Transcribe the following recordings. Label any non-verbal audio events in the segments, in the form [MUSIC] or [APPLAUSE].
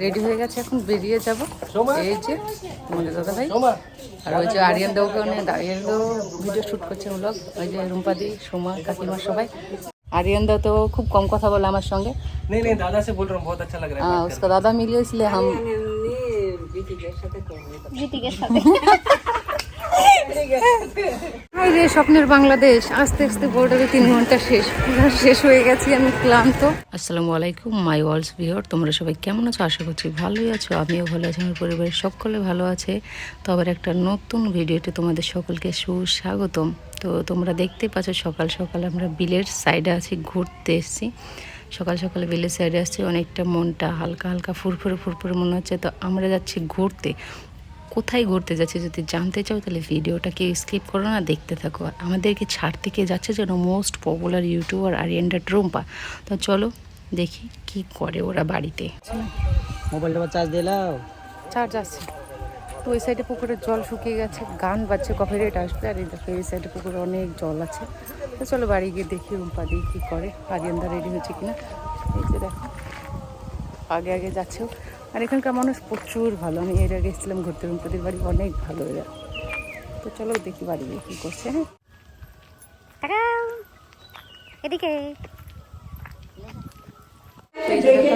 Ready হয়ে গেছে এখন বেরিয়ে যাব এই যে তোমাদের দাদা ভাই আর ওই যে আরিয়ান দাওকে নিয়ে আরিয়ান দাও ভিডিও শ্যুট করছে ব্লগ ওই যে রুম্পাদি সোমা কাকিমা সবাই आर्यन दा तो खूब कम কথা বলে আমার সঙ্গে नहीं नहीं दादा से बोल रहा हूँ बहुत अच्छा लग रहा है हाँ, उसका दादा मिले इसलिए हम হাই রে স্বপ্নের বাংলাদেশ, আস্তে আস্তে বর্ডারে তিন ঘণ্টা শেষ। শেষ হয়ে গেছি আমি ক্লান্ত। আসসালামু আলাইকুম মাই ওয়ার্লস ভিওর তোমরা সবাই কেমন আছো? আশা করছি ভালোই আছো, আমিও ভালো আছি, আমার পরিবারের সকলে ভালো আছে। তো আবার একটা নতুন ভিডিওতে তোমাদের সকলকে সুস্বাগতম। তো তোমরা দেখতে পাচ্ছ, সকাল সকাল আমরা বিলের সাইডে আছি, ঘুরতে এসেছি। সকাল সকালে বিলের সাইডে আসছি, অনেকটা মনটা হালকা হালকা ফুরফুরে ফুরফুরে মনে হচ্ছে। তো আমরা যাচ্ছি ঘুরতে। কোথায় ঘুরতে যাচ্ছে যদি জানতে চাও তাহলে ভিডিওটাকে স্কিপ করো না দেখতে থাকো। আমাদেরকে ছাড় থেকে যাচ্ছে যেন মোস্ট পপুলার ইউটিউবার আরিয়ান্ডা ট্রম্পা। তো চলো দেখি কি করে ওরা বাড়িতে। মোবাইলটা চার্জ দিলাও চার্জ আছে। তো ওই সাইডে পুকুরের জল শুকিয়ে গেছে গান বাজছে কফি রেট আসবে। আর এই দেখো এই সাইডে পুকুরে অনেক জল আছে। তো চলো বাড়ি গিয়ে দেখি রুম্পা দিয়ে কী করে আরিয়ান্দা রেডি হচ্ছে কিনা। এই যে দেখো আগে আগে যাচ্ছেও আর এখানকার মানুষ প্রচুর ভালো। আমি এর আগে এসেছিলাম ঘুরতে রুম্পাদির বাড়ি অনেক ভালো এরা। তো চলো দেখি বাড়ি গিয়ে কী করছে হ্যাঁ? এদিকে।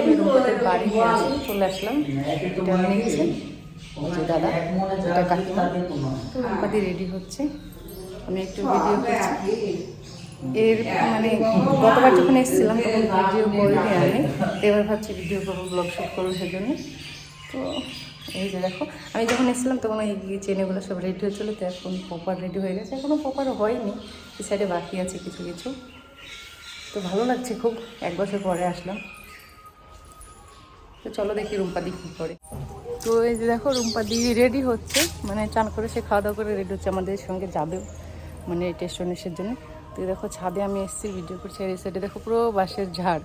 আমি বাড়ি চলে আসলাম এটা দাদা রেডি হচ্ছে। আমি একটু ভিডিও এর মানে গতবার যখন এসেছিলাম, তখন ভিডিও করিনি আমি। এবার ভাবছি ভিডিও করব ব্লগ শ্যুট করব সেজন্য। তো এই যে দেখো, আমি যখন এসেছিলাম, তখন এই চেনেগুলো সব রেডি হয়েছিলো তো এখন প্রপার রেডি হয়ে গেছে। এখনও প্রপার হয়নি। এই সাইডে বাকি আছে কিছু কিছু। তো ভালো লাগছে খুব। এক বছর পরে আসলাম। তো চলো দেখি রুম্পাদি কী করে। তো এই যে দেখো রুম্পাদি রেডি হচ্ছে। মানে চান করে সে খাওয়া দাওয়া করে রেডি হচ্ছে। আমাদের সঙ্গে যাবে। মানে টেস্টনেসের জন্য। তো দেখো ছাদে আমি এসেছি ভিডিও করছি, আর এই সাইডে দেখো পুরো বাঁশের ঝাড়।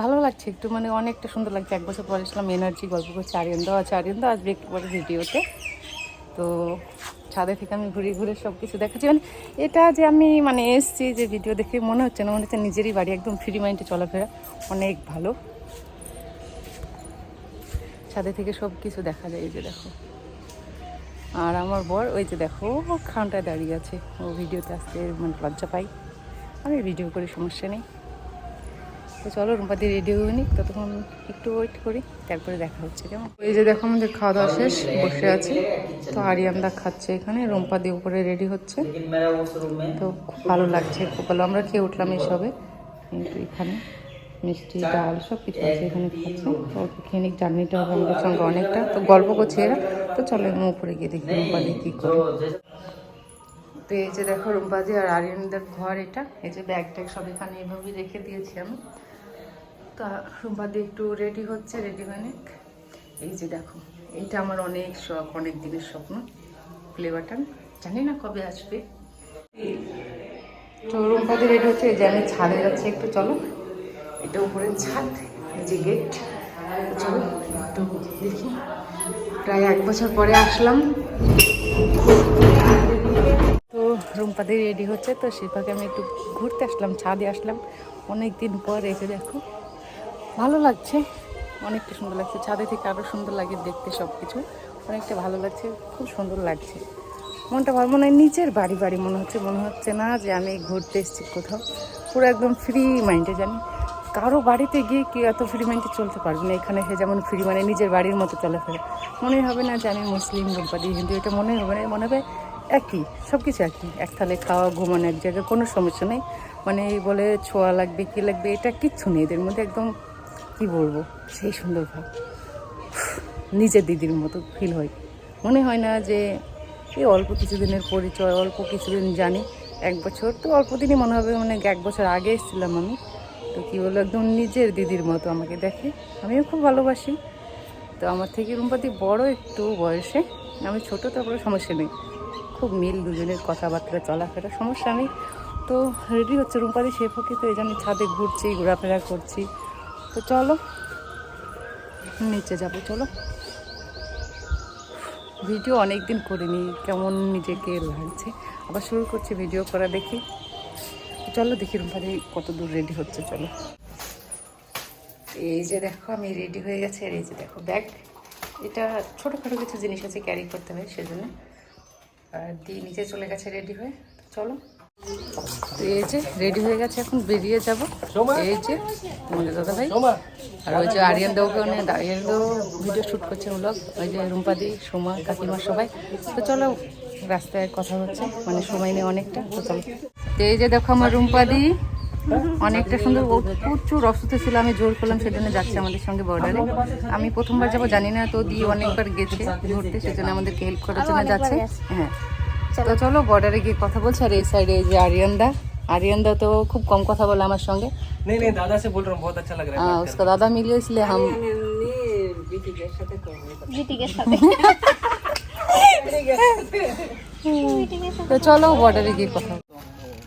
ভালো লাগছে একটু মানে অনেকটা সুন্দর লাগছে। এক বছর পরে আসলাম এনার্জি, গল্প করছি আরিয়ানদাও আছে। আরিয়ানদাও আসবে একটু পরে ভিডিওতে। তো ছাদে থেকে আমি ঘুরে ঘুরে সব কিছু দেখাচ্ছি। মানে এটা যে আমি মানে এসছি যে ভিডিও দেখে মনে হচ্ছে না, মনে হচ্ছে নিজেরই বাড়ি, একদম ফ্রি মাইন্ডে চলাফেরা অনেক ভালো। ছাদে থেকে সব কিছু দেখা যায় এই যে দেখো। আর আমার বর, ওই যে দেখো ও খানটায় দাঁড়িয়ে আছে। ও ভিডিওতে আসতে মানে লজ্জা পাই আমি ভিডিও করি, সমস্যা নেই। তো চলো রুম্পাদি রেডি হয়ে নিক, ততক্ষণ একটু ওয়েট করি, তারপরে দেখা হচ্ছে, কেমন? এই যে দেখো, আমাদের খাওয়া দাওয়া শেষ, বসে আছি। তো আরিয়ানদা খাচ্ছে এখানে রুম্পাদি উপরে রেডি হচ্ছে। তো খুব ভালো লাগছে খুব ভালো আমরা খেয়ে উঠলাম এসবে, কিন্তু এখানে মিষ্টি ডাল সব কিছু আছে এখানে খাচ্ছে। অল্প খেয়ে নিক জার্নিটা হবে আমাদের সঙ্গে অনেকটা। তো গল্প করছে এরা। তো চলো আমি উপরে গিয়ে দেখি রুম্পাদি কী করে। তো এই যে দেখো রুম্পাদি আর আরিয়ানদের ঘর এটা। এই যে ব্যাগ ট্যাগ সব এখানে এইভাবেই রেখে দিয়েছি আমি। তো রুম্পাদি একটু রেডি হচ্ছে রেডি হয়ে এই যে দেখো এইটা আমার অনেক শখ অনেক দিনের স্বপ্ন। ফ্লেভারটা জানি না কবে আসবে। তো রুম্পাদি রেডি হচ্ছে এই যে আমি ছাদে যাচ্ছি একটু চলো। এটা উপরে ছাদ যে গেট চলো একটু দেখি। প্রায় এক বছর পরে আসলাম। তো রুম্পাদি রেডি হচ্ছে, তো শিল্পাকে আমি একটু ঘুরতে আসলাম, ছাদে আসলাম। অনেক দিন পর এসে দেখো, ভালো লাগছে। অনেকটা সুন্দর লাগছে। ছাদে থেকে আরও সুন্দর লাগে দেখতে সব কিছু অনেকটা ভালো লাগছে, খুব সুন্দর লাগছে। মনটা ভালো, মনে হয় নিচের বাড়ি বাড়ি মনে হচ্ছে। মনে হচ্ছে না যে আমি ঘুরতে এসেছি কোথাও। পুরো একদম ফ্রি মাইন্ডে জানি? কারও বাড়িতে গিয়ে কি এত ফ্রি মাইন্ডে চলতে পারবে না? এখানে সে যেমন ফ্রি মানে নিজের বাড়ির মতো চলাফেরা। মনে হবে না যে আমি মুসলিম রূপাদি হিন্দু, এটা মনে হবে না, মনে হবে একই সব কিছু একই। এক থালে খাওয়া, ঘুমানো এক জায়গায় কোনো সমস্যা নেই। মানে এই বলে ছোঁয়া লাগবে, কী লাগবে, এটা কিচ্ছু নেই। এদের মধ্যে একদম কি বলব? সেই সুন্দর ভাব। নিজের দিদির মতো ফিল হয়। মনে হয় না যে এই অল্প কিছুদিনের পরিচয়, অল্প কিছুদিন জানি, এক বছর। তো অল্প দিনই মনে হবে মানে এক বছর আগে এসেছিলাম আমি। তো কী বলব, একদম নিজের দিদির মতো আমাকে দেখে। আমিও খুব ভালোবাসি। তো আমার থেকে রুম্পাতি বড় একটু বয়সে। আমি ছোট, তারপরে সমস্যা নেই। খুব মিল দুজনের কথাবার্তা, চলাফেরা, সমস্যা নেই। তো রেডি হচ্ছে রুম্পাদি সে ফাঁকে তো এই যে আমি ছাদে ঘুরছি, ঘোরাফেরা করছি। তো চলো, নিচে যাব, চলো। ভিডিও অনেক দিন করিনি, কেমন নিজেকে লাগছে। আবার শুরু করছি ভিডিও করা দেখি। চলো দেখি রুম্পাদি কত দূর রেডি হচ্ছে চলো। এই যে দেখো আমি রেডি হয়ে গেছে আর এই যে দেখো ব্যাগ এটা ছোটোখাটো কিছু জিনিস আছে ক্যারি করতে হয় সেজন্য। আর দিয়ে নিচে চলে গেছে রেডি হয়ে চলো। এই যে রেডি হয়ে গেছে এখন বেরিয়ে যাব। এই যে তোমাদের দাদা ভাই। আর ওই যে আরিয়ান দাও ওখানে আরিয়ান দাও ভিডিও শ্যুট করছে ব্লগ ওই যে রুম্পাদি সোমা কাকিমা সবাই। তো চলো রাস্তায় কথা হচ্ছে মানে সময় নেই অনেকটা তো চলো তো এই যে দেখো আমার রুম্পাদি অনেকটা সুন্দর ও প্রচুর অসুস্থ ছিল আমি জোর করলাম সেজন্য যাচ্ছে আমাদের সঙ্গে বর্ডারে আমি প্রথমবার যাবো জানি না তো দিয়ে অনেকবার গেছে ঘুরতে সেজন্য আমাদেরকে হেল্প করার জন্য যাচ্ছে হ্যাঁ তো চলো বর্ডারে গিয়ে কথা বলছে আর এই সাইডে এই যে আরিয়ানদা আরিয়ানদা তো খুব কম কথা বলে আমার সঙ্গে नहीं नहीं दादा से बोल रहा हूँ बहुत अच्छा लग रहा है हाँ उसका दादा मिले इसलिए हम জিটিকের সাথে [LAUGHS] তো চলো বর্ডারে গিয়ে কথা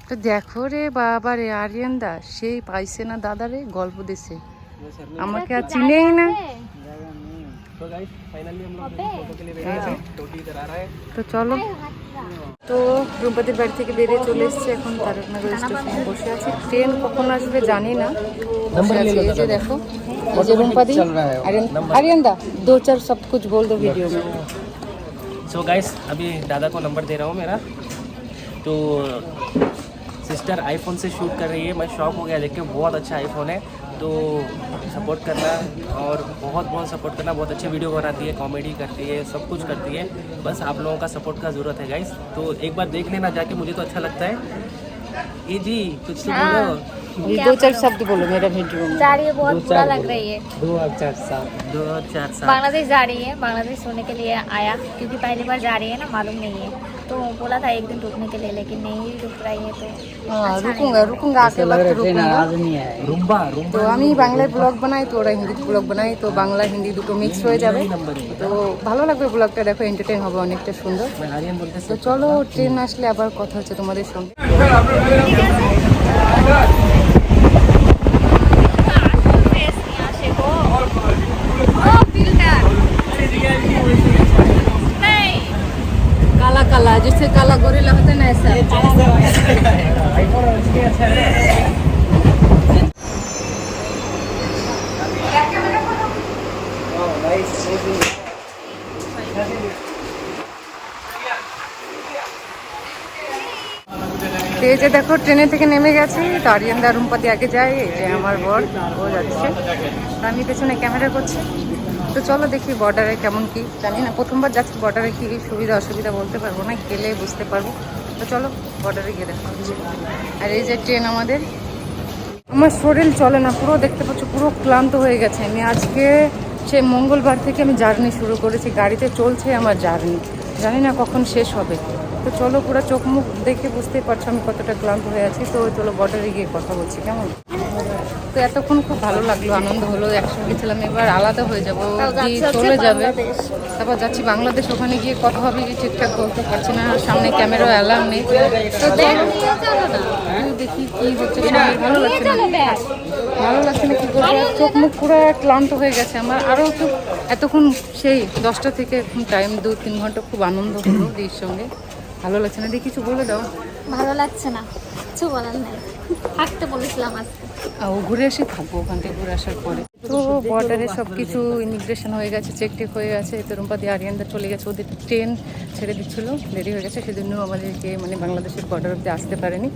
তো দেখো রে বাবা রে, আরিয়ান দা, সেই পাইছে না দাদারে গল্প দেশে আমাকে আর চিনেই না। তো চলো। তো রুম্পাদের বাড়ি থেকে বেরিয়ে চলে এসছে, এখন তারকনগর স্টেশনে বসে আছি। ট্রেন কখন আসবে জানি না। এই যে দেখো, এই যে রুম্পাদি আরিয়ান আরিয়ান দা, দু চার সব কিছু বল ভিডিও सो so गाइस अभी दादा को नंबर दे रहा हूँ मेरा। तो सिस्टर आईफोन से शूट कर रही है। मैं शॉक हो गया, देख के बहुत अच्छा आईफोन है। तो सपोर्ट करना और बहुत बहुत सपोर्ट करना। बहुत अच्छे वीडियो बनाती है कॉमेडी करती है, सब कुछ करती है। बस आप लोगों का सपोर्ट का ज़रूरत है गाइस तो एक बार देख लेना जाके, मुझे तो अच्छा लगता है। ये जी, कुछ तो बोलो। ये दो चार शब्द बोलो मेरा वीडियो में जा रही है बहुत बुरा लग रही है दो चार सात दो चार सात बांग्लादेश जा रही है बांग्लादेश होने के लिए आया क्योंकि पहली बार जा रही है ना मालूम नहीं है तो बोला था एक दिन रुकने के लिए लेकिन नहीं रुक रही है तो हाँ रुकूंगा रुकूंगा आके वक्त रुकूंगा रुम्बा रुम्बा তো আমি বাংলায় ব্লগ বানাই তো ওরা হিন্দি ব্লগ বানাই তো বাংলা হিন্দি দুটো মিক্স হয়ে যাবে তো ভালো লাগবে ব্লগটা দেখো এন্টারটেইন হবে অনেকটা সুন্দর मैं आर्यन बोलते তো চলো ট্রেন আসলে আবার কথা হচ্ছে তোমাদের সঙ্গে এই যে দেখো, ট্রেনে থেকে নেমে গেছি। তো আরিয়ান্দা রুমপাতি আগে যায় যে আমার বর, ও যাচ্ছে। আমি পেছনে ক্যামেরা করছি। তো চলো দেখি বর্ডারে কেমন কি। জানি না, প্রথমবার যাচ্ছি, বর্ডারে কি সুবিধা অসুবিধা বলতে পারব না, গেলে বুঝতে পারব। তো চলো বর্ডারে গিয়ে দেখা। আর এই যে ট্রেন আমাদের। আমার শরীর চলে না, পুরো দেখতে পাচ্ছ, পুরো ক্লান্ত হয়ে গেছে। আমি আজকে সে মঙ্গলবার থেকে আমি জার্নি শুরু করেছি, গাড়িতে চলছে আমার জার্নি জানি না কখন শেষ হবে। তো চলো, পুরো চোখ মুখ দেখে বুঝতেই পারছ আমি কতটা ক্লান্ত হয়ে আছি। তো চলো বর্ডারে গিয়ে কথা বলছি, কেমন? তো এতক্ষণ খুব ভালো লাগল আনন্দ হলো একসঙ্গে ছিলাম। এবার আলাদা হয়ে যাব চলে যাবে। তারপর যাচ্ছি বাংলাদেশ ওখানে গিয়ে কথা হবে কি ঠিকঠাক বলতে পারছি না সামনে ক্যামেরা অ্যালার্ম নেই। তো দেখি কি হচ্ছে ভালো লাগছে না? ভালো লাগছে না কি করব চোখ মুখ পুরো ক্লান্ত হয়ে গেছে আমার। আরও একটু এতক্ষণ সেই দশটা থেকে এখন টাইম দু তিন ঘণ্টা খুব আনন্দ হলো দিদির সঙ্গে। ভালো লাগছে না? দিয়ে কিছু বলে দাও। ভালো লাগছে না। কিছু বলার নাই। থাকতে বলেছিলাম আজকে। ও ঘুরে এসে থাকব ওখান থেকে ঘুরে আসার পরে। তো বর্ডারে সব কিছু ইমিগ্রেশন হয়ে গেছে চেক টেক হয়ে গেছে তেরুম্পা দিয়ে আরিয়ানদা চলে গেছে, ওদের ট্রেন ছেড়ে দিচ্ছিল, দেরি হয়ে গেছে, সেজন্য আমাদেরকে মানে বাংলাদেশের বর্ডার অব্দি আসতে পারেনি।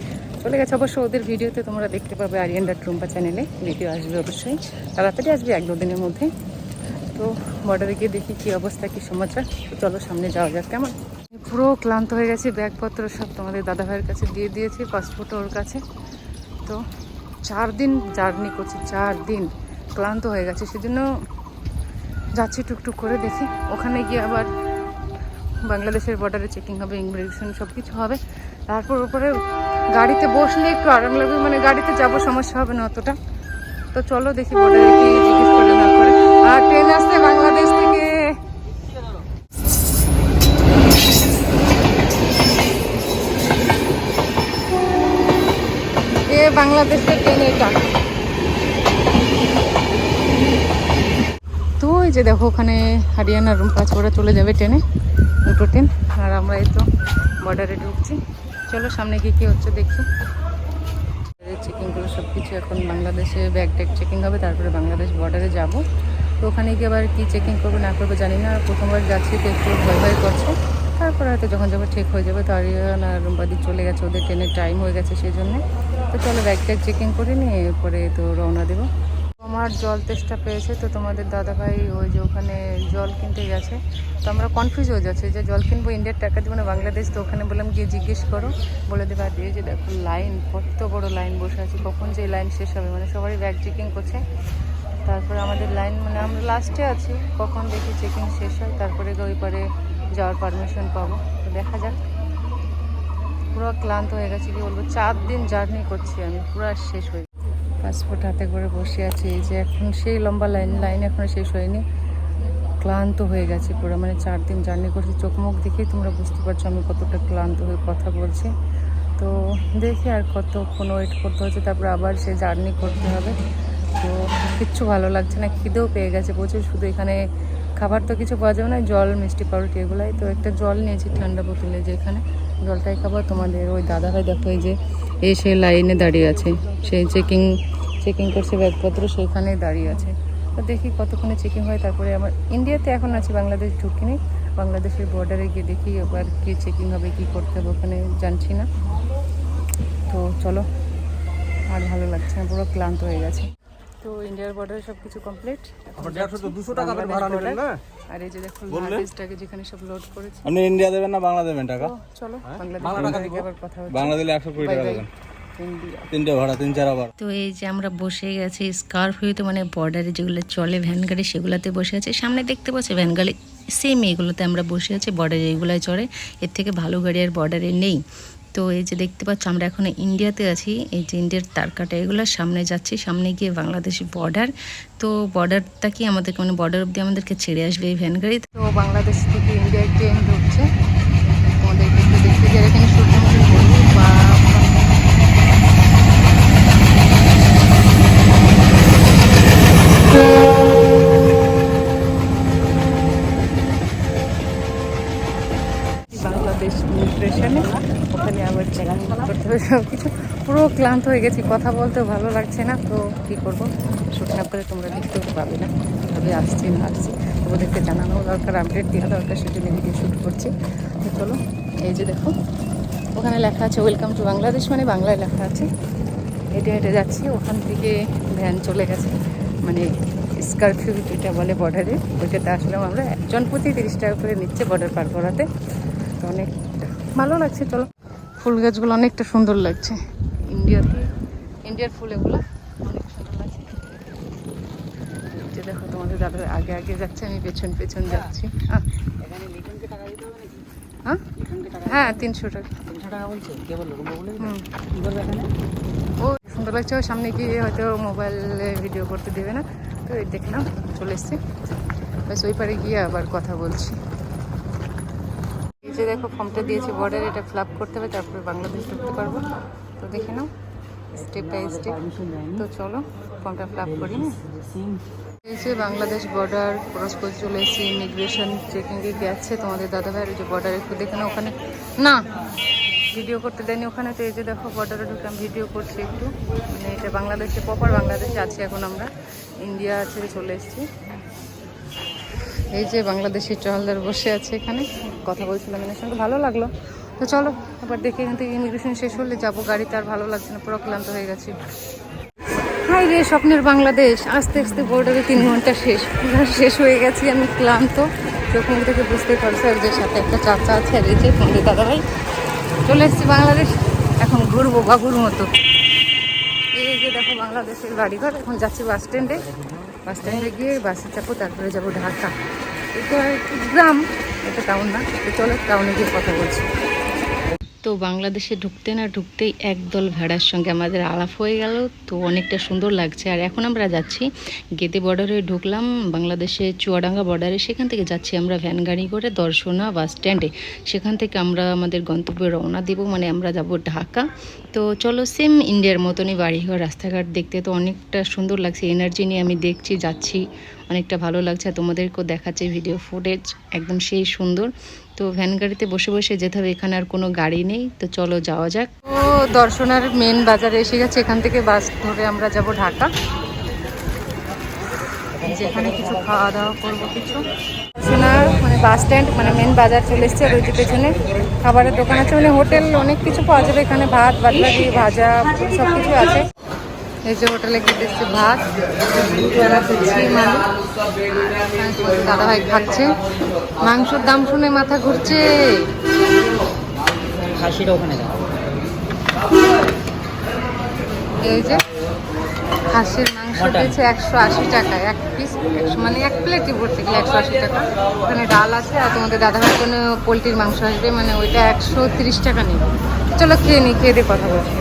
চলে গেছে অবশ্য ওদের ভিডিওতে, তোমরা দেখতে পাবে আরিয়ানদা ট্রুম্পা চ্যানেলে ভিডিও আসবে অবশ্যই, তাড়াতাড়ি আসবে এক দুদিনের মধ্যে। তো বর্ডারে গিয়ে দেখি কী অবস্থা, কী সমাচার চলো সামনে যাওয়া যাক, কেমন? পুরো ক্লান্ত হয়ে গেছে, ব্যাগপত্র সব তোমাদের দাদা ভাইয়ের কাছে দিয়ে দিয়েছি পাসপোর্ট ওর কাছে। তো চার দিন জার্নি করছি, চার দিন ক্লান্ত হয়ে গেছে, সেজন্য যাচ্ছি টুকটুক করে দেখি। ওখানে গিয়ে আবার বাংলাদেশের বর্ডারে চেকিং হবে ইমিগ্রেশন সব কিছু হবে। তারপর ওপরে গাড়িতে বসলে একটু আরাম লাগবে মানে গাড়িতে যাব সমস্যা হবে না অতটা। তো চলো দেখি বর্ডারে কি জিজ্ঞেস করে না করে। আর ট্রেন আসতে বাংলাদেশ থেকে বাংলাদেশের ট্রেন এটা তো এই যে দেখো ওখানে হরিয়ানা রুম পাঁচ ওরা চলে যাবে ট্রেনে, দুটো ট্রেন। আর আমরা এই তো বর্ডারে ঢুকছি। চলো সামনে গিয়ে কী হচ্ছে দেখি। চেকিংগুলো সব কিছু এখন বাংলাদেশে ব্যাগ ট্যাগ চেকিং হবে, তারপরে বাংলাদেশ বর্ডারে যাব। তো ওখানে গিয়ে আবার কী চেকিং করবে না করবে জানি না প্রথমবার যাচ্ছি তো একটু ভয় ভয় করছে। তারপরে হয়তো যখন যখন ঠিক হয়ে যাবে তো আরিয়ান আর চলে গেছে, ওদের ট্রেনের টাইম হয়ে গেছে সেই জন্যে তো চলো ব্যাগ ট্যাগ চেকিং করে নিয়ে এরপরে তো রওনা দেবো। আমার জল তেষ্টা পেয়েছে, তো তোমাদের দাদাভাই ওই যে ওখানে জল কিনতে গেছে। তো আমরা কনফিউজ হয়ে যাচ্ছি যে জল কিনবো, ইন্ডিয়ার টাকা দিব না, বাংলাদেশ তো ওখানে বললাম গিয়ে জিজ্ঞেস করো। বলে দেবে, আর যে দেখো লাইন কত বড় লাইন বসে আছে, কখন যে লাইন শেষ হবে? মানে সবারই ব্যাগ চেকিং করছে। তারপরে আমাদের লাইন মানে আমরা লাস্টে আছি, কখন দেখি চেকিং শেষ হয়, তারপরে ওই পারে যাওয়ার পারমিশন পাবো। তো দেখা যাক। পুরো ক্লান্ত হয়ে গেছে, কি বলব? চার দিন জার্নি করছি আমি, পুরো শেষ হয়ে পাসপোর্ট হাতে করে বসে আছি, এই যে এখন সেই লম্বা লাইন লাইন এখনও শেষ হয়নি। ক্লান্ত হয়ে গেছে পুরো মানে চার দিন জার্নি করছি। চোখ মুখ দেখেই তোমরা বুঝতে পারছ আমি কতটা ক্লান্ত হয়ে কথা বলছি। তো দেখি আর কতক্ষণ ওয়েট করতে হচ্ছে, তারপর আবার সে জার্নি করতে হবে। তো কিচ্ছু ভালো লাগছে না, খিদেও পেয়ে গেছে প্রচুর। শুধু এখানে খাবার তো কিছু পাওয়া যাবে না, জল, মিষ্টি পাউরুটি এগুলাই। তো একটা জল নিয়েছি ঠান্ডা বোতলে যে এখানে জলটাই খাব। তোমাদের ওই দাদাভাই দেখো, এই যে এই সে লাইনে দাঁড়িয়ে আছে। সেই চেকিং চেকিং করছে ব্যাগপত্র সেইখানে দাঁড়িয়ে আছে। তো দেখি কতক্ষণে চেকিং হয়। তারপরে আমার ইন্ডিয়াতে এখন আছি, বাংলাদেশ ঢুকিনি। বাংলাদেশের বর্ডারে গিয়ে দেখি এবার কি চেকিং হবে, কি করতে হবে, ওখানে জানছি না। তো চলো, আর ভালো লাগছে না, পুরো ক্লান্ত হয়ে গেছে। তো ইন্ডিয়ার বর্ডারে সব কিছু কমপ্লিট আবার দেড়শো তো দুশো টাকা করে ভাড়া নেবেন না? আর এই যে দেখো লাগেজটাকে যেখানে সব লোড করেছি। আপনি ইন্ডিয়া দেবেন না বাংলা দেবেন টাকা? তো চলো বাংলাদেশ আবার কথা বাংলা দিলে একশো কুড়ি টাকা দেবেন। তিনটে ভাড়া তিন চার আবার। তো এই যে আমরা বসে গেছি স্কার্ফ হইতে মানে বর্ডারে যেগুলো চলে ভ্যান গাড়ি সেগুলোতে বসে আছে। সামনে দেখতে পাচ্ছি ভ্যান গাড়ি সেম এগুলোতে আমরা বসে আছি বর্ডারে এইগুলোই চড়ে। এর থেকে ভালো গাড়ি আর বর্ডারে নেই। তো এই যে দেখতে পাচ্ছ, আমরা এখন ইন্ডিয়াতে আছি। এই যে ইন্ডিয়ার তারকাটা, এগুলো সামনে যাচ্ছি। সামনে গিয়ে বাংলাদেশি বর্ডার তো বর্ডারটা কি আমাদেরকে মানে বর্ডার অব্দি আমাদেরকে ছেড়ে আসবে এই ভ্যান গাড়ি তো বাংলাদেশ থেকে ইন্ডিয়ার ট্রেন ঢুকছে আমাদের দেখতে এখানে সূর্যমুখী হলুদ বা বাংলাদেশ ইমিগ্রেশনে ওখানে আবার চেকিং করতে হবে সব কিছু পুরো ক্লান্ত হয়ে গেছি, কথা বলতেও ভালো লাগছে না, তো কী করব? শুট না করে তোমরা দেখতেও পাবে না, কীভাবে আসছি না আসছি। ওদেরকে জানানো দরকার আপডেট দেওয়া দরকার, সেজন্য ভিডিও শ্যুট করছি। তো চলো, এই যে দেখো, ওখানে লেখা আছে ওয়েলকাম টু বাংলাদেশ মানে বাংলায় লেখা আছে। হেঁটে হেঁটে যাচ্ছি, ওখান থেকে ভ্যান চলে গেছে মানে স্করপিও যেটা বলে বর্ডারে ওইটাতে আসলাম আমরা। একজন প্রতি তিরিশ টাকা করে নিচ্ছে বর্ডার পার করাতে। তো অনেক ভালো লাগছে, চলো। ফুল গাছগুলো অনেকটা সুন্দর লাগছে। ইন্ডিয়াতে ইন্ডিয়ার ফুল এগুলো অনেক সুন্দর লাগছে। যে দেখো তোমাদের দাদা আগে আগে যাচ্ছে আমি পেছন পেছন যাচ্ছি। হ্যাঁ হ্যাঁ তিনশো টাকা। ও সুন্দর লাগছে ওই সামনে গিয়ে হয়তো মোবাইলে ভিডিও করতে দেবে না। তো এই দেখলাম চলে এসছি। ব্যাস ওই পারে গিয়ে আবার কথা বলছি। যে দেখো ফর্মটা দিয়েছে বর্ডার এটা ফিল করতে হবে, তারপরে বাংলাদেশ ঢুকতে পারব। তো দেখে নাও স্টেপ বাই স্টেপ তো চলো ফর্মটা ফিল করি? এই যে বাংলাদেশ বর্ডার ক্রস করে চলে এসেছি ইমিগ্রেশন চেকিংয়ে গেছে। তোমাদের দাদাভাইয়ের যে বর্ডার একটু দেখে নাও ওখানে। না ভিডিও করতে দেয়নি ওখানে, তো এই যে দেখো বর্ডারে ঢুকলাম ভিডিও করছি একটু। মানে এটা বাংলাদেশে প্রপার বাংলাদেশে আছি এখন আমরা। ইন্ডিয়া ছেড়ে চলে এসেছি। এই যে বাংলাদেশি ট্রাভেলার বসে আছে এখানে। কথা বলছিলাম এনার সঙ্গে, ভালো লাগল। তো চলো এবার দেখি এখান থেকে ইমিগ্রেশন শেষ হলে যাব। গাড়িতে আর ভালো লাগছে না, পুরো ক্লান্ত হয়ে গেছি। হাই রে, স্বপ্নের বাংলাদেশ। আস্তে আস্তে বর্ডারে তিন ঘণ্টা শেষ। শেষ হয়ে গেছি আমি, ক্লান্ত। মুখ থেকে বুঝতে পারছি আর যে সাথে একটা চাচা আছে আর এই যে তোমাদের দাদাভাই। চলে এসেছি বাংলাদেশ। এখন ঘুরবো বাবুর মতো। এই যে দেখো বাংলাদেশের বাড়িঘর, এখন যাচ্ছি বাস স্ট্যান্ডে বাস স্ট্যান্ডে গিয়ে বাসে চাপো, তারপরে যাব ঢাকা। এটা গ্রাম, এটা টাউন না, তো চলো টাউনে গিয়ে কথা বলছি। তো বাংলাদেশে ঢুকতে না ঢুকতেই একদল ভেড়ার সঙ্গে আমাদের আলাপ হয়ে গেল। তো অনেকটা সুন্দর লাগছে। আর এখন আমরা যাচ্ছি গেদে বর্ডারে ঢুকলাম। বাংলাদেশে চুয়াডাঙ্গা বর্ডারে সেখান থেকে যাচ্ছি আমরা ভ্যান গাড়ি করে দর্শনা বাস স্ট্যান্ডে সেখান থেকে আমরা আমাদের গন্তব্যে রওনা দেব। মানে আমরা যাব ঢাকা। তো চলো সেম ইন্ডিয়ার মতনই বাড়িঘর, রাস্তাঘাট দেখতে তো অনেকটা সুন্দর লাগছে। এনার্জি নিয়ে আমি দেখছি, যাচ্ছি। অনেকটা ভালো লাগছে। তোমাদেরকেও দেখাচ্ছে ভিডিও ফুটেজ একদম সেই সুন্দর। তো ভ্যান গাড়িতে বসে বসে যেতে হবে, এখানে আর কোনো গাড়ি নেই। তো চলো যাওয়া যাক। ও, দর্শনার মেন বাজারে এসে গেছে, এখান থেকে বাস ধরে আমরা যাব ঢাকা। যেখানে কিছু খাওয়া দাওয়া করব কিছু। মানে বাস স্ট্যান্ড মানে মেন বাজার চলে এসছে, আর ওই যে পেছনে খাবারের দোকান আছে। মানে হোটেল অনেক কিছু পাওয়া যাবে, এখানে ভাত বাদবাকি ভাজা সব কিছু আছে। এই যে হোটেলে খেতে এসছে ভাত যারা দিচ্ছি দাদা ভাই খাচ্ছে। মাংসর দাম শুনে মাথা ঘুরছে। এই যে খাসির মাংস দিয়েছে একশো আশি টাকা এক পিস একশো মানে এক প্লেটই ভরতে গেলে একশো আশি টাকা। ওখানে ডাল আছে আর তোমাদের দাদাভাইয়ের জন্য পোলট্রির মাংস আসবে মানে ওইটা একশো তিরিশ টাকা নেবে। চলো খেয়ে নি খেয়ে দিয়ে কথা বলছি।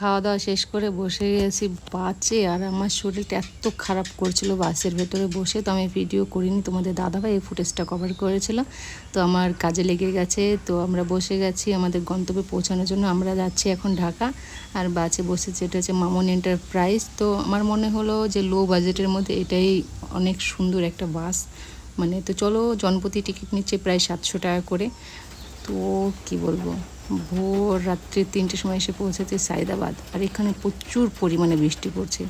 খাওয়া দাওয়া শেষ করে বসে গেছি বাসে আর আমার শরীরটা এত খারাপ করছিল বাসের ভেতরে বসে। তো আমি ভিডিও করিনি, তোমাদের দাদাভাই এই ফুটেজটা কভার করেছিল। তো আমার কাজে লেগে গেছে, তো আমরা বসে গেছি আমাদের গন্তব্যে পৌঁছানোর জন্য। আমরা যাচ্ছি এখন ঢাকা আর বাসে বসেছি এটা হচ্ছে মামন এন্টারপ্রাইজ তো আমার মনে হলো যে লো বাজেটের মধ্যে এটাই অনেক সুন্দর একটা বাস। মানে তো চলো জনপ্রতি টিকিট নিচ্ছে প্রায় সাতশো টাকা করে। তো কি বলব? ভোর রাত্রি তিনটের সময় এসে পৌঁছেছে সাইদাবাদ। আর এখানে প্রচুর পরিমাণে বৃষ্টি পড়ছে।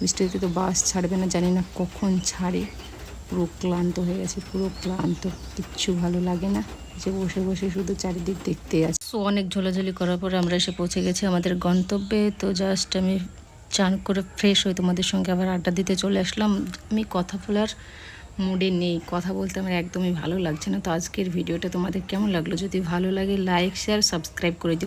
বৃষ্টিতে তো বাস ছাড়বে না, জানি না কখন ছাড়ে। পুরো ক্লান্ত হয়ে গেছে, পুরো ক্লান্ত। কিচ্ছু ভালো লাগে না। যে বসে বসে শুধু চারিদিক দেখতে আছে। সো অনেক ঝোলাঝুলি করার পরে আমরা এসে পৌঁছে গেছি আমাদের গন্তব্যে। তো জাস্ট আমি চান করে ফ্রেশ হয়ে তোমাদের সঙ্গে আবার আড্ডা দিতে চলে আসলাম। আমি কথা বলার মুডে নেই, কথা বলতে আমার একদমই ভালো লাগছে না। তো আজকের ভিডিওটা তোমাদের কেমন লাগল? যদি ভালো লাগে লাইক শেয়ার সাবস্ক্রাইব করে দিও।